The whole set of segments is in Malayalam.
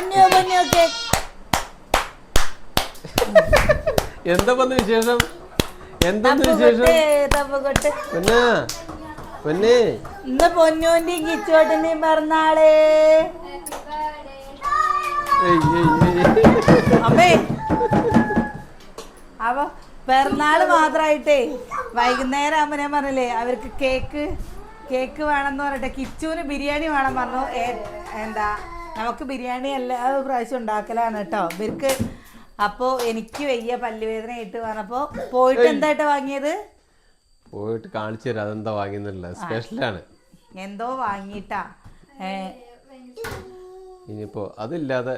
പൊന്നു പൊന്നു കേക്ക് എന്താ വന്ന വിശേഷം? എന്തെന്ന് വിശേഷം? തപ്പുകൊട്ട് പൊന്നാ പൊന്നേ. ഇന്ന് പൊന്നൂന്റെയും കിച്ചോട്ടിന്റെയും പിറന്നാളേ. ഏയ്, ഏയ്, ഏയ്. അമ്മേ അപ്പൊ പിറന്നാൾ മാത്രായിട്ടേ വൈകുന്നേരം ആകുമ്പോ ഞാൻ പറഞ്ഞില്ലേ അവർക്ക് കേക്ക് കേക്ക് വേണമെന്ന് പറഞ്ഞിട്ട് കിച്ചുവിന് ബിരിയാണി വേണം പറഞ്ഞു. ഏ- എന്താ നമുക്ക് ബിരിയാണി എല്ലാ പ്രാവശ്യം ഉണ്ടാക്കലാണ് കേട്ടോ. ഇവർക്ക് അപ്പോ എനിക്ക് വയ്യ പല്ലുവേദന ആയിട്ട് പറഞ്ഞപ്പോൾ പോയിട്ട് എന്തായിട്ട് വാങ്ങിയത്? പോയിട്ട് കാണിച്ചു തരാം. അതെന്താ വാങ്ങിയെന്നില്ല സ്പെഷ്യലാണ്. എന്തോ വാങ്ങിയിട്ടാ. ഏ, ഇനിയിപ്പോ അതില്ലാതെ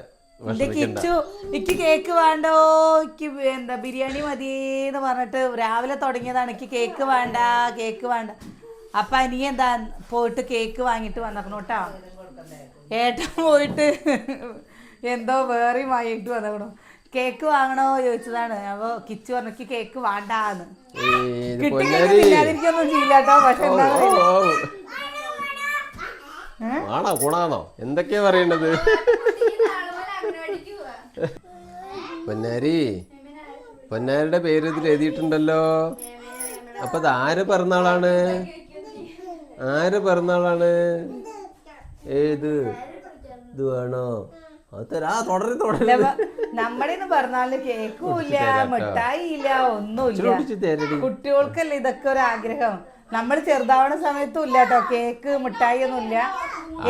കിച്ചു എനിക്ക് കേക്ക് വേണ്ടോ. എനിക്ക് എന്താ ബിരിയാണി മതി എന്ന് പറഞ്ഞിട്ട് രാവിലെ തുടങ്ങിയതാണ്. എനിക്ക് കേക്ക് വേണ്ട കേക്ക് വേണ്ട. അപ്പൊ അനിയെന്താ പോയിട്ട് കേക്ക് വാങ്ങിട്ട് വന്നിരുന്നു കേട്ടോ. ഏട്ടൻ പോയിട്ട് എന്തോ വേറെ വാങ്ങിയിട്ട് വന്നിരുന്നു കേക്ക് വാങ്ങണോ ചോദിച്ചതാണ്. അപ്പൊ കിച്ചു പറഞ്ഞു കേക്ക് വേണ്ടാന്ന്. ഏയ്, ചെയ്യില്ലാട്ടോ പക്ഷെ എന്താ. ആണോ ഗുണാണോ? എന്തൊക്കെയാ പറയണത്? പൊന്നാരി പൊന്നാരിയുടെ പേര് ഇതിൽ എഴുതിയിട്ടുണ്ടല്ലോ. അപ്പൊ അത് ആര് പിറന്നാളാണ്? ആര് പിറന്നാളാണ്? ഏത്? ഇത് വേണോ? തരാ. തുടരെ തുടരി. നമ്മുടെ പറഞ്ഞാൽ കേക്കും ഇല്ല മിഠായി ഇല്ല ഒന്നുമില്ല. കുട്ടികൾക്കല്ലേ ഇതൊക്കെ ഒരു ആഗ്രഹം. നമ്മൾ ചെറുതാവണ സമയത്തും ഇല്ല കേട്ടോ. കേക്ക് മിഠായി ഒന്നും ഇല്ല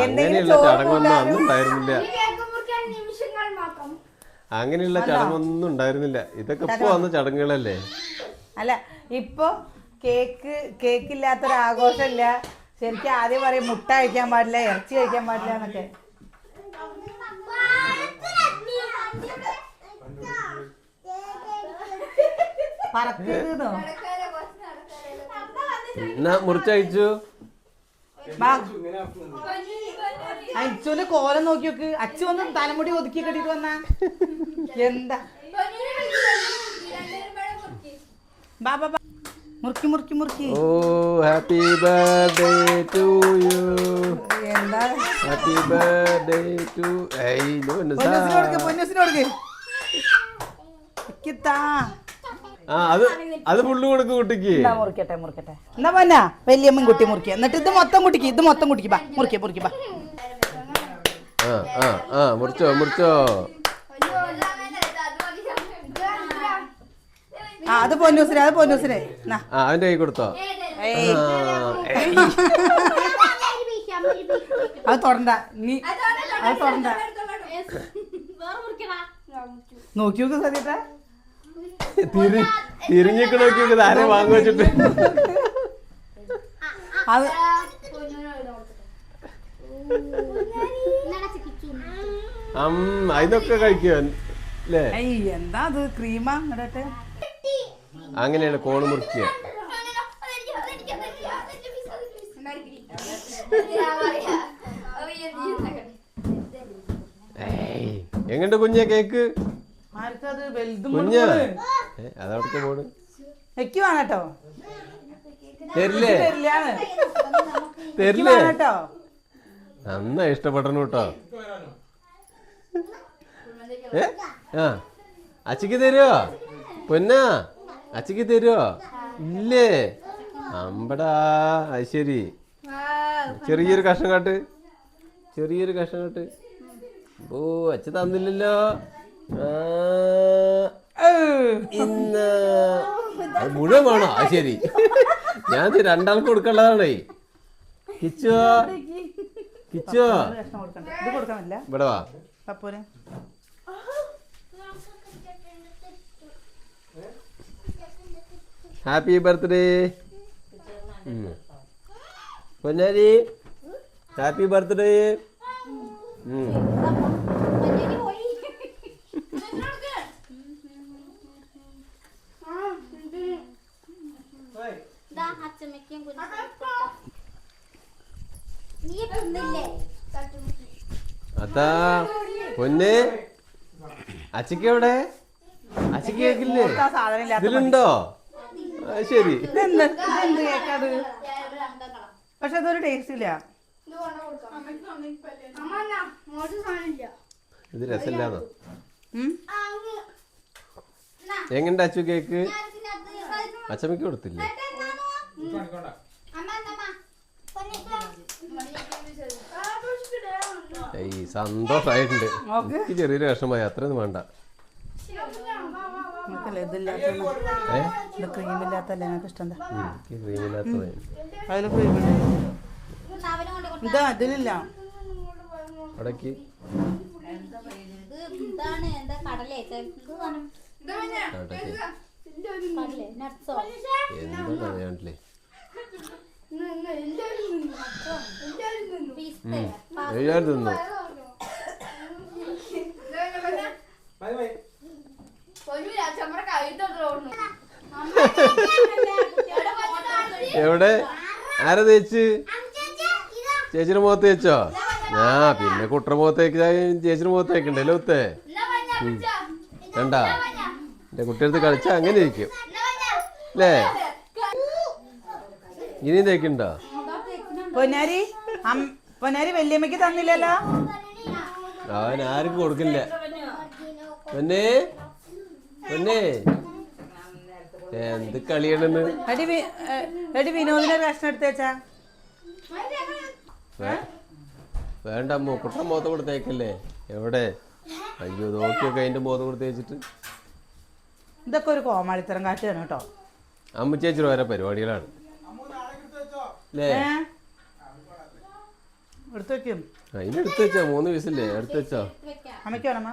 എന്തെങ്കിലും അങ്ങനെയുള്ള ചടങ്ങൊന്നും ഉണ്ടായിരുന്നില്ല. കേക്ക് മുറിക്കാൻ നിമിഷങ്ങൾ മാത്രം. അങ്ങനെയുള്ള ചടങ്ങൊന്നും ഉണ്ടായിരുന്നില്ല. ഇതൊക്കെ ഇപ്പൊ വന്ന ചടങ്ങുകളല്ലേ? അല്ല ഇപ്പൊ കേക്ക് കേക്കില്ലാത്തൊരാഘോഷമില്ല. ഇല്ലാത്തൊരു ആഘോഷമില്ല ശരിക്കും ആദ്യം പറയും മുട്ട കഴിക്കാൻ പാടില്ല ഇറച്ചി കഴിക്കാൻ പാടില്ല എന്നൊക്കെ മുറിച്ചു എന്നാ മുറിച്ചയച്ചു അച്ഛന്റെ കോലം നോക്കി നോക്ക് അച്ഛൻ ഒന്ന് തലമുടി ഒതുക്കി കെട്ടിട്ട് വന്ന എന്താ ബാബാ. മുറുക്കി മുറുക്കി മുറുക്കി. ഓ ഹാപ്പി ബർത്ത്ഡേ ടു യു. എന്താ? ഹാപ്പി ബർത്ത്ഡേ ടു ഐ ഇത് പൊന്നു സാ. പൊന്നൂസിന് കൊടുക്ക് പൊന്നൂസിന് കൊടുക്ക്. ഇക്കിത്താ. ആ അത് അത് ഫുള്ള് കൊടുക്കും കുട്ടിക്ക്. മുറിക്കട്ടെ മുറിക്കട്ടെ. എന്നാ പൊന്നാ വലിയമ്മൻ കുട്ടി മുറിക്കുക എന്നിട്ട് ഇത് മൊത്തം കുട്ടിക്ക് ഇത് മൊത്തം കുട്ടിക്ക് ബാ മുറിക്കുക മുറിക്കുക ബാ. ആ ആ ആ മുറിച്ചോ മുറിച്ചോ. ആ അത് പൊന്നൂസിന് അത് പൊന്നൂസിന് എന്നാ ആ അവന്റെ കൈ കൊടുത്തോ ഏയ്. അത് തൊടണ്ട നീ അത് തൊടണ്ട നോക്കി നോക്ക് സതിയേട്ടാ തിരി തിരിഞ്ഞിക്ക് നോക്കി നോക്ക് ആരെ വാങ്ങി വെച്ചിട്ട് അത് അം ഇതൊക്കെ കഴിക്കുവോ അല്ലേ എന്താ അത് ക്രീമാ ഇങ്ങോട്ടെ അങ്ങനെയാണ് കോണ് മുറിക്കുക ഏയ് എങ്ങണ്ട് കുഞ്ഞ കേക്ക്? കുഞ്ഞ? അതവിടുത്തെ പോണ് എനിക്ക് വേണം കേട്ടോ തരില്ലേ തരില്ലേ? വേണം കേട്ടോ നന്നാ ഇഷ്ടപ്പെടണം കേട്ടോ. ഏ? ആ. അച്ചിക്ക് തരുവോ? പൊന്നാ? അച്ചിക്ക് തരുവോ? ഇല്ലേ? അമ്പടാ അത് ശരി. ചെറിയൊരു കഷ്ണം കാട്ട്. ചെറിയൊരു കഷ്ണം കാട്ട്. ഓ അച്ഛ തന്നില്ലല്ലോ. ഇന്ന്. അത് മുഴുവൻ വേണോ. ആ ശരി. ഞാൻ രണ്ടാൾക്ക് കൊടുക്കേണ്ടതാണേ. കിച്ചോ? കിച്ചോ? ഇവിടെ വാ. ഹാപ്പി ബർത്ത്ഡേ പൊന്നാരി ഹാപ്പി ബർത്ത്ഡേ അതാ പൊന്ന്. അച്ചിക്ക് എവിടെ? അച്ചിക്ക് കേക്കില്ലേ? ഇതിലുണ്ടോ? ശരി. പക്ഷെ അതൊരു ടേസ്റ്റ് ഇല്ല. ഇത് രസമില്ലാന്നോ? എങ്ങനെ അച്ചു കേക്ക്? അച്ഛമ്മക്ക് അച്ചമ്മയ്ക്ക് കൊടുത്തില്ലേ? അമ്മ അമ്മ പൊന്നിക്കോ ആ പുഷ്പിടേ ഏയ് സന്തോഷമായിട്ടുണ്ട്. എനിക്ക് ചെറിയൊരു വിഷമമായി. അത്രയൊന്നും വേണ്ട. നിനക്കല്ലേ ഇതില്ലാത്ത ഇത് ക്രീമില്ലാത്തല്ലേ എനിക്ക് ഇഷ്ടം ക്രീമില്ലാത്തത്. അതിൽ ക്രീമില്ല? ഇതാ ഇത് ഇതാണ് എന്താ അറിയാണ്ടില്ലേ എല്ലാവരും തിന്നു? എവിടെ? ആരാ തേച്ച്? ചേച്ചിയുടെ മുഖത്ത് തേച്ചോ? ആ പിന്നെ കുട്ടറ മുഖത്തേക്ക് ചേച്ചിയുടെ മുഖത്തേക്ക് ഉണ്ടല്ലോ ഒത്തേ കണ്ടാ എന്റെ കുട്ടിയെടുത്ത് കളിച്ചാ അങ്ങനെ ഇരിക്കും. അല്ലേ? ഇനിയും തേക്കുണ്ടോ? പൊന്നാരി പൊന്നാരി വല്യമ്മക്ക് തന്നില്ലല്ലോ. അവൻ ആർക്കും കൊടുക്കില്ല. പൊന്നേ പൊന്നേ. എന്ത് കളിയാണെന്ന്? എടി വി- ഏ, എടി വിനോദിനെ ഒരു കഷ്ണം എടുത്തേച്ചാ വേ- വേണ്ട മൂക്കുട്ട മോത്ത കൊടുത്തേക്കല്ലേ? കൂടെ എവിടെ? അയ്യോ നോക്കിയൊക്കെ അതിന്റെ മുഖത്ത് കൊടുത്തേച്ചിട്ട് തേച്ചിട്ട് ഇതൊക്കെ ഒരു കോമാളിത്തരം കാറ്റാണ് കേട്ടോ. അമ്മ ചേച്ചി ഓരോ പരിപാടികളാണ്. അല്ലേ ഏ? എടുത്തു വെക്കും. അതിന് എടുത്ത് വെച്ചോ മൂന്ന് വയസ്സില്ലേ എടുത്ത് വെച്ചോ. അമ്മയ്ക്ക് വേണമ്മ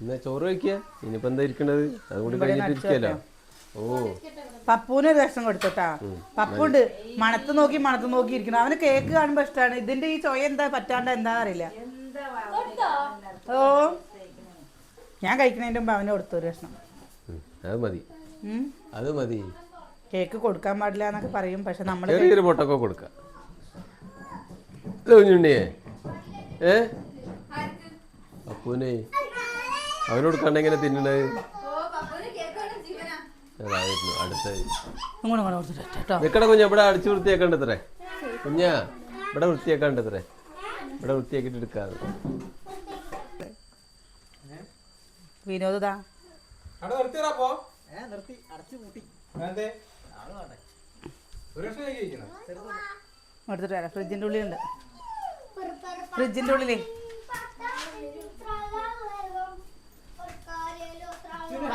എന്നാ ചോറ് വയ്ക്കുക ഇനിയിപ്പോ എന്താ ഇരിക്കണത്? അതുകൊണ്ട് കൂടി കഴിഞ്ഞിട്ട് ഇരിക്കല്ലോ. ഓ. പപ്പൂന് ഒരു കഷ്ണം കൊടുത്തോട്ടാ പപ്പുണ്ട്. മണത്ത് നോക്കി മണത്ത് നോക്കി ഇരിക്കണം. അവന് കേക്ക് കാണുമ്പോ ഇഷ്ടമാണ് ഇതിന്റെ ഈ ചോയ എന്താ പറ്റാണ്ട് എന്താന്ന് അറിയില്ല. ഓ. ഞാൻ കഴിക്കണതിന്റെ മുമ്പ് അവന് കൊടുത്തു ഒരു കഷ്ണം. അത് മതി. അത് മതി. കേക്ക് കൊടുക്കാൻ പാടില്ല എന്നൊക്കെ പറയും. പക്ഷെ നമ്മൾ ചെറിയൊരു പൊട്ടൊക്കെ കൊടുക്കാം. ഏ? അപ്പൂനെ അവനോട് കൊടുക്കാണ്ട് എങ്ങനെ അതായിരുന്നു നിക്കട കുഞ്ഞ ഇവിടെ അടിച്ചു വൃത്തിയാക്കണ്ടത്രേ? കുഞ്ഞ ഇവിടെ വൃത്തിയാക്കണ്ടത്രേ? ഇവിടെ വൃത്തിയാക്കിട്ട് എടുക്കാതെ. വിനോദ എടുത്തിട്ട് വരാം. ഫ്രിഡ്ജിന്റെ ഉള്ളിലുണ്ട്. ഫ്രിഡ്ജിന്റെ ഉള്ളിലേ ഹാപ്പി ബർത്ത്ഡേ ഏയ്.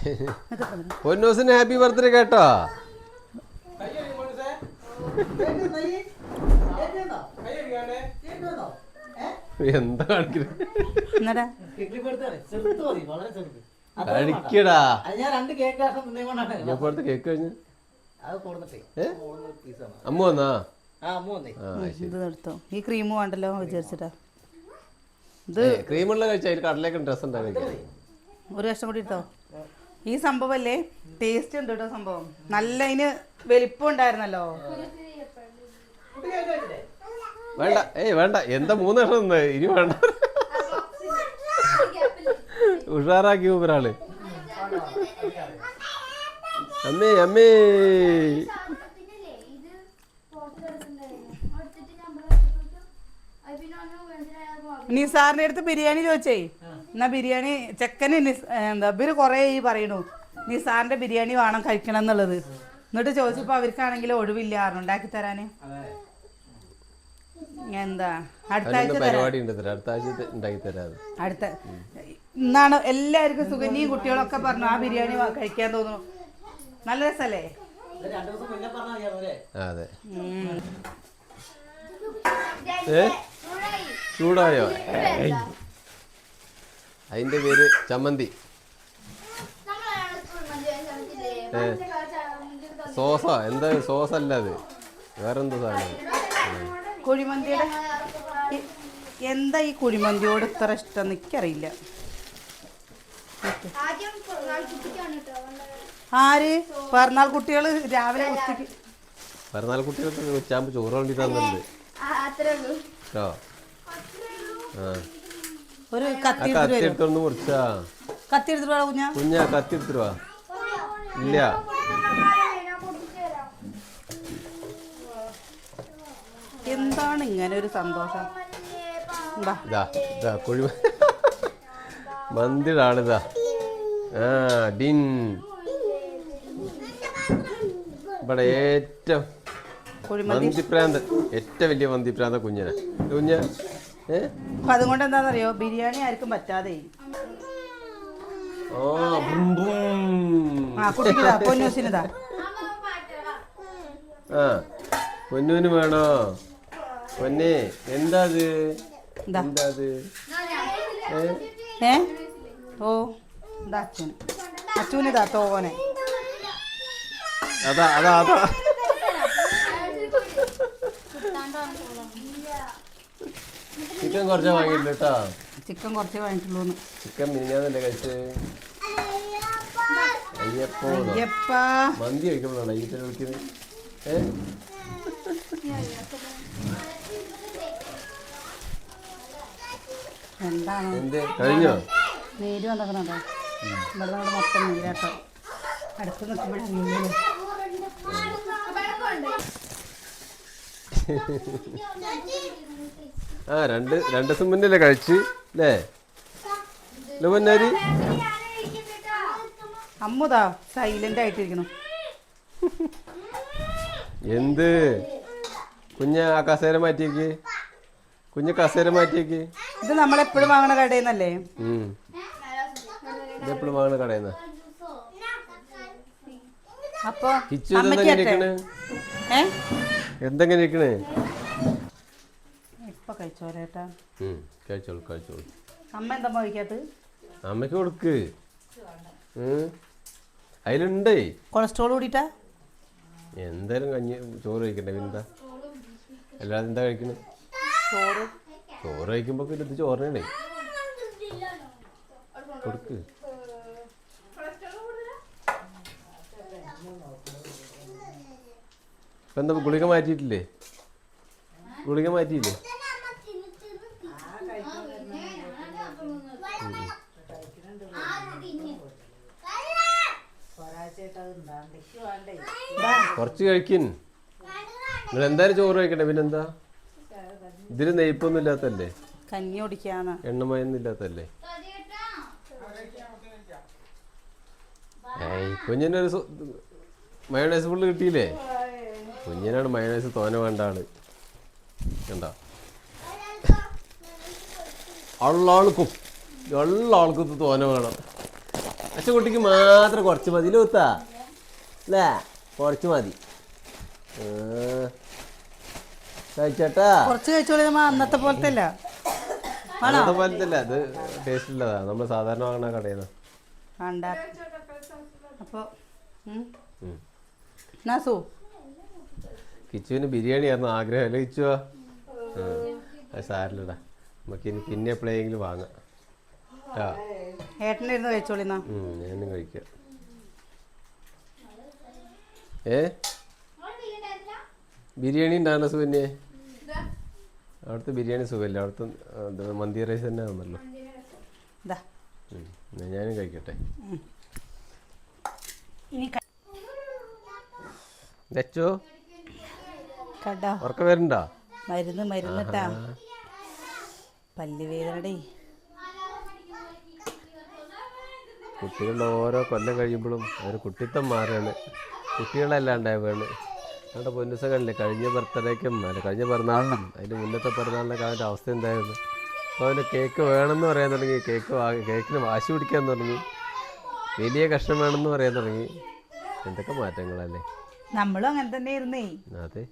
പൊന്നൂസിന് ഹാപ്പി ബർത്ത്ഡേ കേട്ടോ. എന്താ ഞാൻ രണ്ട് കേക്ക് കഴിഞ്ഞ്? അമ്മ വന്നാ? ആ അമ്മ വന്നേ. ആ ശരി. ഈ ക്രീം വേണ്ടല്ലോ വിചാരിച്ചിട്ടാ. ഇത് ക്രീമുള്ള കഴിച്ചാൽ കടലേക്ക് ഡ്രസ് ഒരു വശം കൂടി എടുത്തോ? ഈ സംഭവം അല്ലേ ടേസ്റ്റ് ഉണ്ട് കേട്ടോ സംഭവം. നല്ല അതിന് വലിപ്പം ഉണ്ടായിരുന്നല്ലോ. വേണ്ട ഏയ് വേണ്ട. എന്താ മൂന്ന് വർഷം ഇനി വേണ്ട. ഉഷാറാക്കി ഒരാൾ അമ്മേ അമ്മേ. നിസാറിന്റെ അടുത്ത് ബിരിയാണി ചോദിച്ചേ. എന്നാ ബിരിയാണി ചെക്കന് എന്താ ഇവർ കൊറേ ഈ പറയണു. നിസാറിന്റെ ബിരിയാണി വേണം കഴിക്കണം എന്നുള്ളത്. എന്നിട്ട് ചോദിച്ചപ്പോ അവർക്കാണെങ്കിൽ ഒഴിവില്ല. ഉണ്ടാക്കി തരാന്? എന്താ? അടുത്ത ആഴ്ച തരാം. പരിപാടി ഉണ്ട് തരാം അടുത്ത ആഴ്ച തരാം. അടുത്ത ഇന്നാണ് എല്ലാവർക്കും സുഗന്യും കുട്ടികളൊക്കെ പറഞ്ഞു ആ ബിരിയാണി കഴിക്കാൻ തോന്നുന്നു. നല്ല രസല്ലേ? അതെ ചൂടായോ. അതിന്റെ പേര് ചമ്മന്തി. സോസ സോസാ. എന്താ സോസ് അല്ല അത്? വേറെന്താ സാധനം? കുഴിമന്തിയുടെ എന്താ ഈ കുഴിമന്തിയോട് ഇത്ര ഇഷ്ടം എനിക്കറിയില്ല. ആര്? പിറന്നാൾ കുട്ടികൾ രാവിലെ ഉച്ചയ്ക്ക്. പിറന്നാൾ കുട്ടികൾക്ക് ഉച്ചാകുമ്പോൾ ചോറ് വേണ്ടി തന്നിട്ടുണ്ട് അത്രേ ഉള്ളൂ. കേട്ടോ? ആ ഒരു കത്തി എടുത്തിട്ട് കത്തി വരും. എടുത്തൊന്ന് മുറിച്ചാ. കത്തി എടുത്തിട്ട് കുഞ്ഞാ. കുഞ്ഞാ കത്തി എടുത്തിട്ട് വാ. ഇല്ല. എന്താണ് ഇങ്ങനെ ഒരു സന്തോഷം? കുഴി മന്തിയുടെ ആളിതാ ആ ഡിൻ. ഇവിടെ ഏറ്റവും മന്തിപ്രാന്ത് ഏറ്റവും വലിയ മന്തിപ്രാന്ത കുഞ്ഞിനെ. കുഞ്ഞ അപ്പൊ അതുകൊണ്ട് എന്താണെന്നറിയോ ബിരിയാണി ആർക്കും പറ്റാതെ. ഓ ബും ബും. ആ കുട്ടിക്കിതാ പൊന്നൂസിനിതാ ആ പൊന്നൂന് വേണോ? പൊന്നെ എന്താ അത് എന്താ? അത് ഏ? ഓ ഇതാ അച്ഛന്? അച്ഛനിതാ തോനെ. അതാ അതാ അതാ. ചിക്കൻ കുറച്ച് വാങ്ങിയില്ല കേട്ടോ. ചിക്കൻ കുറച്ചേ വാങ്ങിയിട്ടുള്ളൂ ചിക്കൻ മിനിഞ്ഞാന്നല്ലേ കഴിച്ച് അയ്യപ്പോ. മന്തി കഴിക്കുമ്പോഴാണ് അയ്യപ്പനെ വിളിക്കുന്നത്. ഏ? എന്താണ്? എന്ത്? കഴിഞ്ഞോ? നീര് വന്നിക്കണോ ഇവിടെ നമ്മുടെ മൊത്തം നീരാട്ടോ അടുത്ത് നിൽക്കുമ്പോഴാണ് ആ രണ്ട് രണ്ട് ദിവസം മുന്നല്ലേ കഴിച്ച് അല്ലേ പൊന്നാരി? അമ്മുതാ സൈലന്റ് ആയിട്ടിരിക്കണം എന്ത്? കുഞ്ഞ ആ കസേര മാറ്റിയേക്ക്. കുഞ്ഞ് കസേര മാറ്റിയേക്ക്. ഇത് നമ്മൾ എപ്പോഴും വാങ്ങണ കടയിൽ നിന്നല്ലേ എപ്പോഴും ഇതെപ്പോഴും വാങ്ങണ കടയിൽ നിന്ന് അപ്പൊ എന്തെങ്ങനെ ഇരിക്കണ്? ഉം, കഴിച്ചോളൂ കഴിച്ചോളൂ. അമ്മ എന്താ കഴിക്കാത്ത അമ്മയ്ക്ക് കൊടുക്ക്. അതിലുണ്ടേ. കൊളസ്ട്രോൾ കൂടിയിട്ടാ? എന്തായാലും കഞ്ഞി ചോറ് കഴിക്കണ്ടേ പിന്നെന്താ അല്ലാതെ എന്താ കഴിക്കണേ? ചോറ്. ചോറ് കഴിക്കുമ്പോ പിന്നെ ഇത് ചോറിനാണേ കൊടുക്ക്. ഇപ്പൊ എന്താ ഗുളിക മാറ്റിയിട്ടില്ലേ? ഗുളിക മാറ്റിയില്ലേ? കുറച്ച് കഴിക്കിൻ. നിങ്ങൾ എന്തായാലും ചോറ് കഴിക്കണ്ടേ പിന്നെന്താ? ഇതിൽ നെയ്പ്പൊന്നും ഇല്ലാത്തല്ലേ കഞ്ഞി കുടിക്കാന്ന്. എണ്ണമയൊന്നും ഇല്ലാത്തല്ലേ കുഞ്ഞിനൊരു മയോണൈസ് ഫുള്ള് കിട്ടിയില്ലേ? കുഞ്ഞിനാണ് മയോണൈസ് തോന വേണ്ട ആൾ. കണ്ടോ? ഉള്ളാൾക്കും ഉള്ള ആൾക്കും തോന വേണം. അച്ഛൻ കുട്ടിക്ക് മാത്രം കുറച്ച് മതി. ലൂത്താ അല്ലേ കുറച്ച് മതി. കഴിച്ചേട്ടാ? കുറച്ച് കഴിച്ചോളി അന്നത്തെ പോലത്തെ അല്ല അന്നത്തെ പോലത്തെ അല്ല അത് ടേസ്റ്റ് ഉള്ളതാ നമ്മൾ സാധാരണ വാങ്ങണ കടയിൽ വേണ്ട. നാസു കിച്ചുവിന് ബിരിയാണി ആയിരുന്നു ആഗ്രഹം. അല്ലേ കിച്ചുവാ അത് സാരില്ലടാ. നമുക്ക് ഇനി പിന്നെ എപ്പോഴെങ്കിലും വാങ്ങാം. കേട്ടോ ഏട്ടനിരുന്ന് കഴിച്ചോളി ഞാനും കഴിക്കാം. ഏ? ബിരിയാണി ഉണ്ടാകുന്ന സുഖന്നെ അവിടുത്തെ ബിരിയാണി സുഖമില്ല. അവിടുത്തെ മന്തി റൈസ് തന്നെ ആണല്ലോ. ഞാനും കഴിക്കട്ടെ. ഇനി വെച്ചോ കടാ. ഉറക്കം വരണ്ടോ മരുന്ന് മരുന്നിട്ടാ പല്ലുവേദനടേ കുട്ടികളുടെ ഓരോ കൊല്ലം കഴിയുമ്പോഴും അവർ കുട്ടിത്തം മാറുകയാണ്. കുട്ടികളല്ലാണ്ടാവുകയാണ് നമ്മുടെ കണ്ടില്ലേ കഴിഞ്ഞ ബർത്ത്ഡേക്കും അല്ല കഴിഞ്ഞ പിറന്നാളിനും അതിന്റെ മുന്നത്തെ പിറന്നാളിനൊക്കെ അവന്റെ അവസ്ഥ എന്തായിരുന്നു? അപ്പോൾ അവന് കേക്ക് വേണമെന്ന് പറയാൻ തുടങ്ങി കേക്ക് വാങ്ങി കേക്കിന് വാശി പിടിക്കാൻ തുടങ്ങി. വലിയ കഷ്ണം വേണമെന്ന് പറയാൻ തുടങ്ങി. എന്തൊക്കെ മാറ്റങ്ങളല്ലേ? നമ്മളും അങ്ങനെ തന്നെ ഇരുന്നേ അതെ.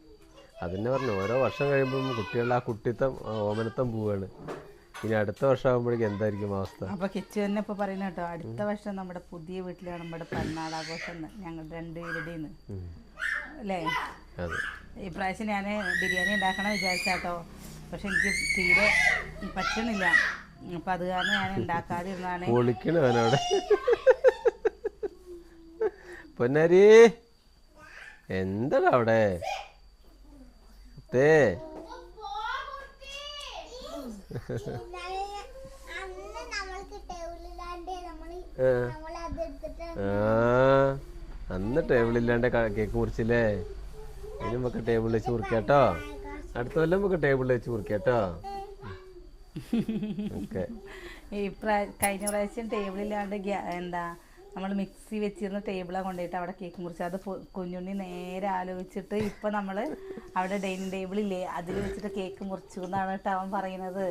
അതെന്നെ പറഞ്ഞു ഓരോ വർഷം കഴിയുമ്പോഴും കുട്ടികളുടെ ആ കുട്ടിത്തം ഓമനത്തം പോവുകയാണ്. ഇനി അടുത്ത വർഷം ആകുമ്പോഴേക്കും എന്തായിരിക്കും അവസ്ഥ? അപ്പൊ കിച്ചു തന്നെ ഇപ്പൊ പറയുന്ന കേട്ടോ അടുത്ത വർഷം നമ്മുടെ പുതിയ വീട്ടിലാണ് നമ്മുടെ എന്ന്. ഞങ്ങൾ രണ്ടുപേരുടെയും. അല്ലേ? ഇപ്രാവശ്യം ഞാൻ ബിരിയാണി ഉണ്ടാക്കണം വിചാരിച്ചാട്ടോ പക്ഷെ എനിക്ക് തീരെ പറ്റണില്ല അപ്പൊ അത് കാരണം ഞാൻ ഉണ്ടാക്കാതിരുന്നാണ് പൊളിക്കണ അവനവിടെ. പൊന്നാരി എന്താടാ അവിടെ? തേ അന്ന് ടേബിളില്ലാണ്ട് കേക്ക് മുറിച്ചില്ലേ? ഇനി നമുക്ക് ടേബിളിൽ വെച്ച് മുറിക്കാട്ടോ. അടുത്ത കൊല്ലം നമുക്ക് ടേബിളിൽ വെച്ച് മുറിക്കാട്ടോ. ഓക്കെ. ഈ പ്രാ- കഴിഞ്ഞ പ്രാവശ്യം ടേബിളില്ലാണ്ട് എന്താ നമ്മൾ മിക്സി വെച്ചിരുന്ന ടേബിളാണ് കൊണ്ടുപോയിട്ട് അവിടെ കേക്ക് മുറിച്ച് അത് കുഞ്ഞുണ്ണി നേരെ ആലോചിച്ചിട്ട് ഇപ്പം നമ്മൾ അവിടെ ഡൈനിങ് ടേബിളില്ലേ അതിൽ വെച്ചിട്ട് കേക്ക് മുറിച്ചു എന്നാണ് കേട്ടോ അവൻ പറയുന്നത്.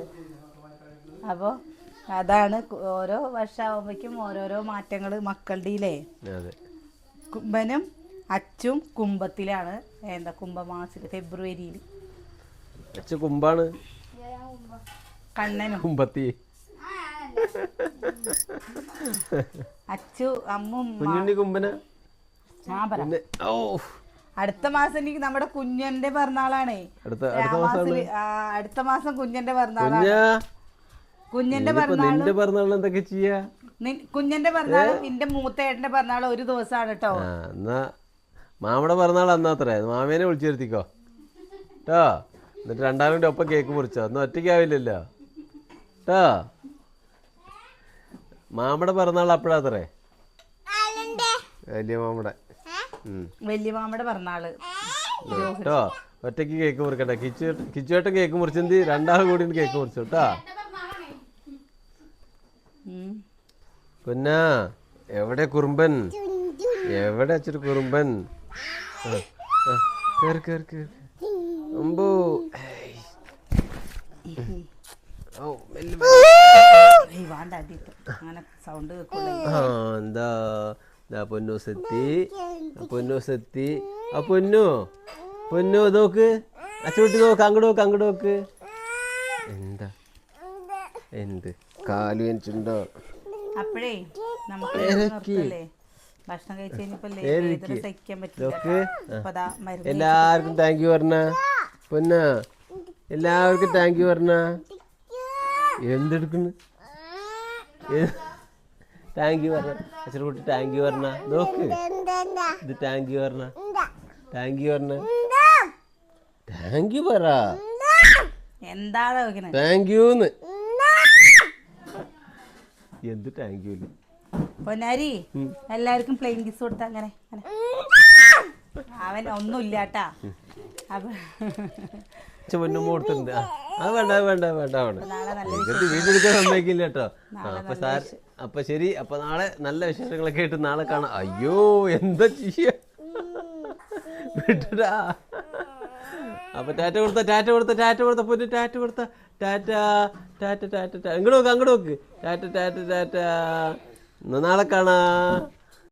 അപ്പോൾ അതാണ് ഓരോ വർഷമാകുമ്പോഴേക്കും ഓരോരോ മാറ്റങ്ങൾ മക്കളുടെയിലേ കുംഭനും അച്ചും കുംഭത്തിലാണ് എന്താ കുംഭമാസത്തിൽ ഫെബ്രുവരിയിൽ. കുമ്പാണ് കണ്ണനും. കുമ്പത്തി അച്ചു അമ്മും കുഞ്ഞുണ്ണി കുമ്പന. ഞാൻ ഓ. അടുത്ത മാസം എനിക്ക് നമ്മുടെ കുഞ്ഞന്റെ പിറന്നാളാണേ. അടുത്ത മാസം കുഞ്ഞന്റെ പിറന്നാളാണ്. കുഞ്ഞന്റെ പിറന്നാൾ പിറന്നാൾ എന്തൊക്കെ ചെയ്യാ? കുഞ്ഞന്റെ പിറന്നാൾ നിന്റെ മൂത്ത ഏട്ടന്റെ പിറന്നാൾ ഒരു ദിവസമാണ് കേട്ടോ എന്നാ മാമയുടെ പിറന്നാൾ അന്നാത്രേ മാമേനെ വിളിച്ചു വരുത്തിക്കോ. കേട്ടോ എന്നിട്ട് രണ്ടാളും കൂടി ഒപ്പം കേക്ക് മുറിച്ചോ. ഒന്നും ഒറ്റയ്ക്കാവില്ലല്ലോ. കേട്ടോ മാമയുടെ പിറന്നാൾ അപ്പോഴാത്രേ? വലിയ മാമയുടെ വലിയ മാമയുടെ പിറന്നാൾ. കേട്ടോ ഒറ്റയ്ക്ക് കേക്ക് മുറിക്കണ്ട. കിച്ചു കിച്ചുവേട്ടൻ കേക്ക് മുറിച്ചെന്ത്? രണ്ടാൾ കൂടി കേക്ക് മുറിച്ചു കേട്ടോ. ഉം. എവിടെ കുറുമ്പൻ? എവിടെ അച്ഛൻ കുറുമ്പൻ? കേറ് കേറ് കേറ്. അമ്പോ. ഓ, മെല്ലെ, എന്താ? ദാ പൊന്നു സെത്തി. പൊന്നു സെത്തി. ആ പൊന്നു. പൊന്നു നോക്ക്. അച്ചുകുട്ടി നോക്ക് അങ്ങോട്ട് നോക്ക് അങ്ങോട്ട് നോക്ക്. എന്താ? എന്ത്? കാലു എനിച്ചുണ്ടോ അപ്പോഴേ നമുക്ക് എല്ലാവർക്കും താങ്ക് യു പറഞ്ഞ. പൊന്ന. എല്ലാവർക്കും താങ്ക് യു പറഞ്ഞ. എന്തെടുക്കുന്നു? താങ്ക് യു പറഞ്ഞ അച്ഛനെ കുട്ടി താങ്ക് യു പറഞ്ഞ നോക്ക്. ഇത് താങ്ക് യു പറഞ്ഞ താങ്ക് യു പറഞ്ഞ താങ്ക് യു പറ വെക്കണേ താങ്ക് യൂന്ന് എന്ത്? താങ്ക് യു പൊന്നാരി എല്ലാവർക്കും പ്ലെയിൻ കിസ് കൊടുത്ത അങ്ങനെ. അങ്ങനെ. അവൻ ഒന്നുമില്ലാട്ടാ. പൊന്നുമ്മ കൊടുത്തിട്ടുണ്ട് അത് വേണ്ട വേണ്ട വേണ്ട വേണ്ട. എന്നിട്ട് വീട്ടിലെടുക്കാൻ സമ്മതിക്കില്ല കേട്ടോ. അപ്പൊ സാർ അപ്പൊ ശരി അപ്പൊ നാളെ നല്ല വിശേഷങ്ങളൊക്കെ ആയിട്ട് നാളെ കാണാം. അയ്യോ എന്താ ചെയ്യ? വിട്ടടാ. അപ്പൊ ടാറ്റ കൊടുത്ത ടാറ്റ കൊടുത്ത ടാറ്റ കൊടുത്ത പൊന്നു ടാറ്റ കൊടുത്ത. ടാറ്റ ടാറ്റ ടാറ്റ ടാറ്റ ഇങ്ങോട്ട് നോക്ക് അങ്ങോട്ട് നോക്ക്. ടാറ്റ ടാറ്റ ടാറ്റ. നാളെ കാണാ.